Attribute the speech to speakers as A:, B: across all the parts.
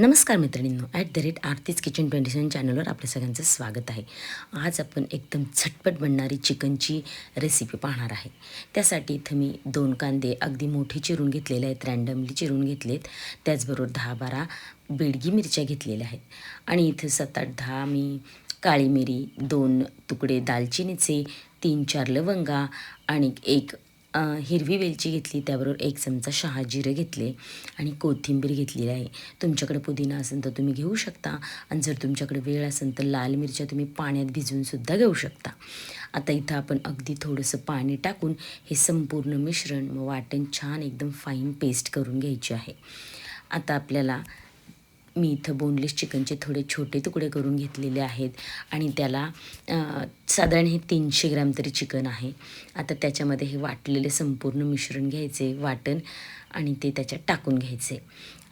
A: नमस्कार मैत्रिणींनो at the rate आरतीच किचन ट्वेंटी सेवन चॅनलवर आपल्या सगळ्यांचं स्वागत आहे. आज आपण एकदम झटपट बनणारी चिकनची रेसिपी पाहणार आहे. त्यासाठी इथं मी दोन कांदे अगदी मोठे चिरून घेतलेले आहेत रँडमली चिरून घेतलेत. त्याचबरोबर दहा बारा बेडगी मिरच्या घेतलेल्या आहेत. आणि इथं सात आठ दहा मी काळी मिरी दोन तुकडे दालचिनीचे तीन चार लवंगा आणि एक हिरवी वेलची घेतली त्याबरोबर एक चमचा शहा जिरं घेतले आणि कोथिंबीर घेतलेली आहे. तुमच्याकडे पुदिना असेल तर तुम्ही घेऊ शकता आणि जर तुमच्याकडे वेळ असेल तर लाल मिरच्या तुम्ही पाण्यात भिजवूनसुद्धा घेऊ शकता. आता इथं आपण अगदी थोडंसं पाणी टाकून हे संपूर्ण मिश्रण व वाटण छान एकदम फाईन पेस्ट करून घ्यायची आहे. आता आपल्याला मी इथं बोनलेस चिकनचे थोडे छोटे तुकडे करून घेतलेले आहेत. आणि त्याला साधारण हे तीनशे ग्रॅम तरी चिकन आहे. आता त्याच्यामध्ये हे वाटलेले संपूर्ण मिश्रण घ्यायचे वाटण आणि ते त्याच्यात टाकून घ्यायचे.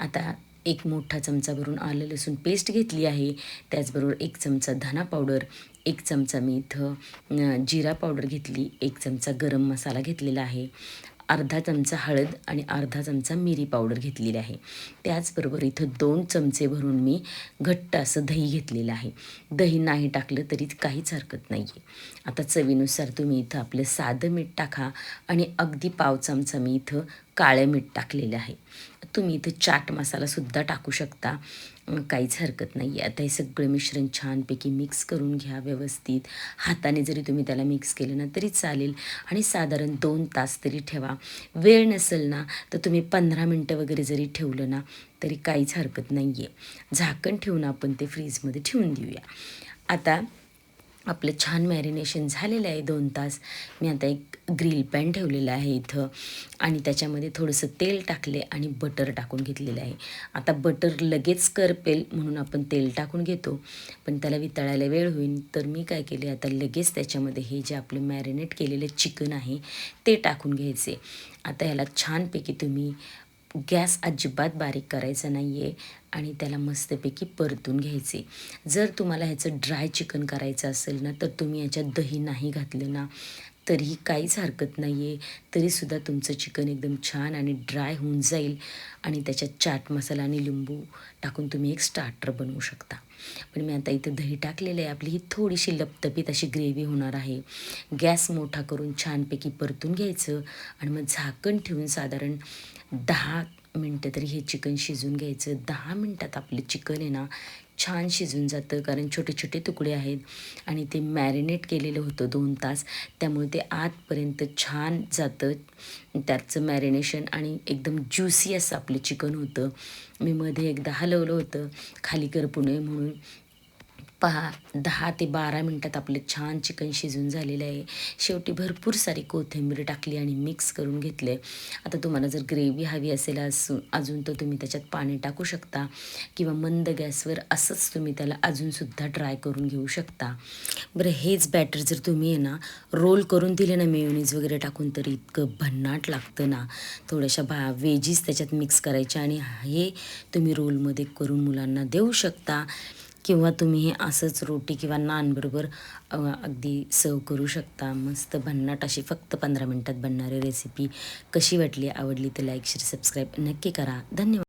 A: आता एक मोठा चमचा भरून आलं लसूण पेस्ट घेतली आहे. त्याचबरोबर एक चमचा धना पावडर एक चमचा मी इथं जिरा पावडर घेतली एक चमचा गरम मसाला घेतलेला आहे. अर्धा चमचा हळद आणि अर्धा चमचा मिरी पावडर घेतलेली आहे. त्याचबरोबर इथं दोन चमचे भरून मी घट्ट असं दही घेतलेलं आहे. दही नाही टाकलं तरी काहीच हरकत नाही आहे आता चवीनुसार तुम्ही इथं आपलं साधं मीठ टाका आणि अगदी पाव चमचा मी इथं काळं मीठ टाकलेलं आहे. तुम्ही इथं चाट मसालासुद्धा टाकू शकता. काहीच हरकत नाही आहे आता हे सगळं मिश्रण छानपैकी मिक्स करून घ्या व्यवस्थित. हाताने जरी तुम्ही त्याला मिक्स केलं ना तरी चालेल. आणि साधारण दोन तास तरी ठेवा. वेळ नसेल ना तर तुम्ही पंधरा मिनटं वगैरे जरी ठेवलं ना तरी काहीच हरकत नाही आहे झाकण ठेवून आपण ते फ्रीजमध्ये ठेवून देऊया. आता आपलं छान मॅरिनेशन झालेलं आहे दोन तास. मी आता एक ग्रिल पॅन ठेवलेलं आहे इथं. आणि त्याच्यामध्ये थोडंसं तेल टाकले आणि बटर टाकून घेतलेलं आहे. आता बटर लगेच करपेल म्हणून आपण तेल टाकून घेतो. पण त्याला वितळायला वेळ होईल. तर मी काय केले आता लगेच त्याच्यामध्ये हे जे आपलं मॅरिनेट केलेलं चिकन आहे ते टाकून घ्यायचे. आता याला छानपैकी तुम्ही गॅस अजिबात बारीक करायचा नाही आहे आणि त्याला मस्तपैकी परतून घ्यायचे. जर तुम्हाला ह्याचं ड्राय चिकन करायचं असेल ना तर तुम्ही ह्याच्यात दही नाही घातलं ना तरीही काहीच हरकत नाही आहे तरीसुद्धा तुमचं चिकन एकदम छान आणि ड्राय होऊन जाईल. आणि त्याच्यात चाट मसाला आणि लिंबू टाकून तुम्ही एक स्टार्टर बनवू शकता. पण मी आता इथं दही टाकलेलं आहे. आपली ही थोडीशी लपतपीत अशी ग्रेव्ही होणार आहे. गॅस मोठा करून छानपैकी परतून घ्यायचं आणि मग झाकण ठेवून साधारण दहा मिनटं तरी हे चिकन शिजून घ्यायचं. दहा मिनटात आपलं चिकन आहे ना छान शिजून जातं कारण छोटे छोटे तुकडे आहेत आणि ते मॅरिनेट केलेलं होतं दोन तास. त्यामुळे ते आतपर्यंत छान जातं त्याचं मॅरिनेशन आणि एकदम ज्युसी असं आपलं चिकन होतं. मी मध्ये एकदा हलवलं होतं खाली करपू नये म्हणून. पहा दहा ते बारा मिनटात आपलं छान चिकन शिजून झालेलं आहे. शेवटी भरपूर सारी कोथिंबीर टाकली आणि मिक्स करून घेतलं. आहे आता तुम्हाला जर ग्रेव्ही हवी असेल असून अजून तर तुम्ही त्याच्यात पाणी टाकू शकता किंवा मंद गॅसवर असंच तुम्ही त्याला अजूनसुद्धा ट्राय करून घेऊ शकता. बरं हेच बॅटर जर तुम्ही आहे ना रोल करून दिले ना मेयोनीज वगैरे टाकून तर इतकं भन्नाट लागतं ना. थोड्याशा भा वेजीस त्याच्यात मिक्स करायच्या आणि हे तुम्ही रोलमध्ये करून मुलांना देऊ शकता. किंवा तुम्ही हे असंच रोटी किंवा नानबरोबर अगदी सर्व करू शकता. मस्त भन्नाट अशी फक्त पंधरा मिनटात बनणारी रेसिपी कशी वाटली आवडली तर लाईक शेअर सबस्क्राईब नक्की करा. धन्यवाद.